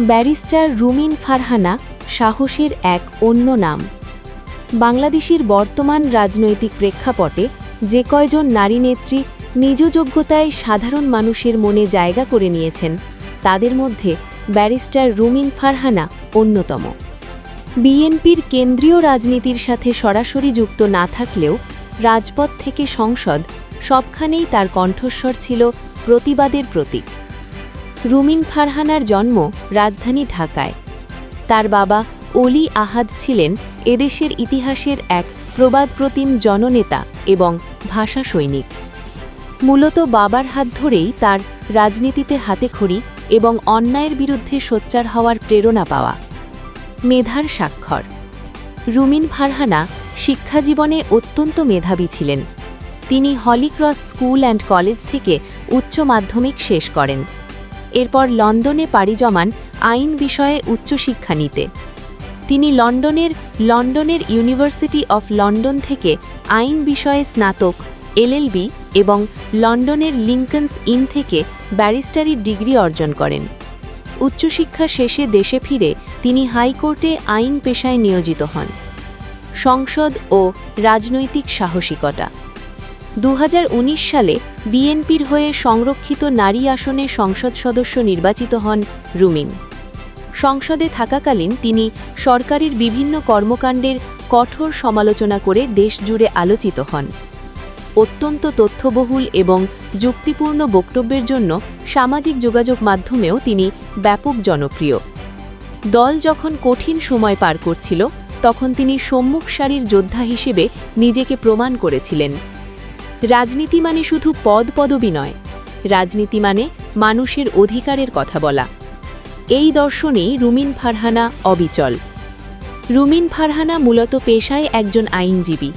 Barrister রুমিন ফারহানা সাহসের এক অন্য নাম। বাংলাদেশের বর্তমান রাজনৈতিক প্রেক্ষাপটে যে কয়জন নারী নেত্রী নিজ যোগ্যতায় সাধারণ মানুষের মনে জায়গা করে নিয়েছেন, তাদের মধ্যে ব্যারিস্টার রুমিন ফারহানা অন্যতম। বিএনপির কেন্দ্রীয় রাজনীতির সাথে সরাসরি যুক্ত না থাকলেও রাজপথ থেকে সংসদ সবখানেই তার কণ্ঠস্বর ছিল প্রতিবাদের প্রতীক। রুমিন ফারহানার জন্ম রাজধানী ঢাকায়। তার বাবা অলি আহাদ ছিলেন এদেশের ইতিহাসের এক প্রবাদপ্রতিম জননেতা এবং ভাষা সৈনিক। মূলত বাবার হাত ধরেই তার রাজনীতিতে হাতেখড়ি এবং অন্যায়ের বিরুদ্ধে সোচ্চার হওয়ার প্রেরণা পাওয়া। মেধার স্বাক্ষর। রুমিন ফারহানা শিক্ষাজীবনে অত্যন্ত মেধাবী ছিলেন। তিনি হলিক্রস স্কুল অ্যান্ড কলেজ থেকে উচ্চ মাধ্যমিক শেষ করেন। এরপর লন্ডনে পাড়ি জমান আইন বিষয়ে উচ্চশিক্ষা নিতে। তিনি লন্ডনের লন্ডনের ইউনিভার্সিটি অফ লন্ডন থেকে আইন বিষয়ে স্নাতক এলএলবি এবং লন্ডনের লিঙ্কনস ইন থেকে ব্যারিস্টারির ডিগ্রি অর্জন করেন। উচ্চশিক্ষা শেষে দেশে ফিরে তিনি হাইকোর্টে আইন পেশায় নিয়োজিত হন। সংসদ ও রাজনৈতিক সাহসিকতা। দু হাজার উনিশ সালে বিএনপির হয়ে সংরক্ষিত নারী আসনে সংসদ সদস্য নির্বাচিত হন রুমিন। সংসদে থাকাকালীন তিনি সরকারের বিভিন্ন কর্মকাণ্ডের কঠোর সমালোচনা করে দেশজুড়ে আলোচিত হন। অত্যন্ত তথ্যবহুল এবং যুক্তিপূর্ণ বক্তব্যের জন্য সামাজিক যোগাযোগ মাধ্যমেও তিনি ব্যাপক জনপ্রিয়। দল যখন কঠিন সময় পার করছিল, তখন তিনি সম্মুখ সারির যোদ্ধা হিসেবে নিজেকে প্রমাণ করেছিলেন। রাজনীতি মানে শুধু পদ পদবি নয়। রাজনীতি মানে মানুষের অধিকারের কথা বলা। এই দর্শনেই রুমিন ফারহানা অবিচল। রুমিন ফারহানা মূলত পেশায় একজন আইনজীবী।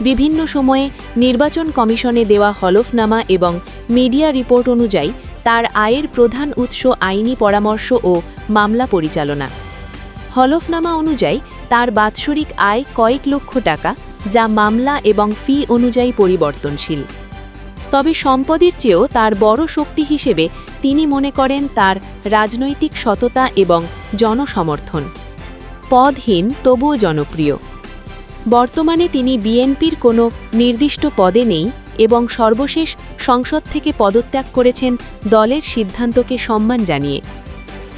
বিভিন্ন সময়ে নির্বাচন কমিশনে দেওয়া হলফনামা এবং মিডিয়া রিপোর্ট অনুযায়ী তার আয়ের প্রধান উৎস আইনি পরামর্শ ও মামলা পরিচালনা। হলফনামা অনুযায়ী তার বাৎসরিক আয় কয়েক লক্ষ টাকা যা মামলা এবং ফি অনুযায়ী পরিবর্তনশীল। তবে সম্পদের চেয়েও তার বড় শক্তি হিসেবে তিনি মনে করেন তার রাজনৈতিক সততা এবং জনসমর্থন। পদহীন, তবুও জনপ্রিয়। বর্তমানে তিনি বিএনপির কোনো নির্দিষ্ট পদে নেই এবং সর্বশেষ সংসদ থেকে পদত্যাগ করেছেন দলের সিদ্ধান্তকে সম্মান জানিয়ে।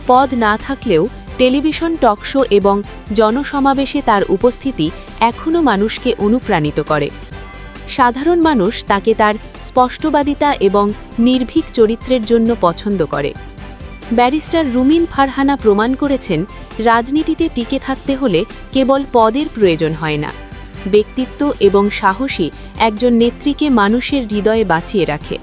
পদ না থাকলেও টেলিভিশন টকশো এবং জনসমাবেশে তার উপস্থিতি এখনও মানুষকে অনুপ্রাণিত করে। সাধারণ মানুষ তাকে তার স্পষ্টবাদিতা এবং নির্ভীক চরিত্রের জন্য পছন্দ করে। ব্যারিস্টার রুমিন ফারহানা প্রমাণ করেছেন, রাজনীতিতে টিকে থাকতে হলে কেবল পদের প্রয়োজন হয় না। ব্যক্তিত্ব এবং সাহসী একজন নেত্রীকে মানুষের হৃদয়ে বাঁচিয়ে রাখে।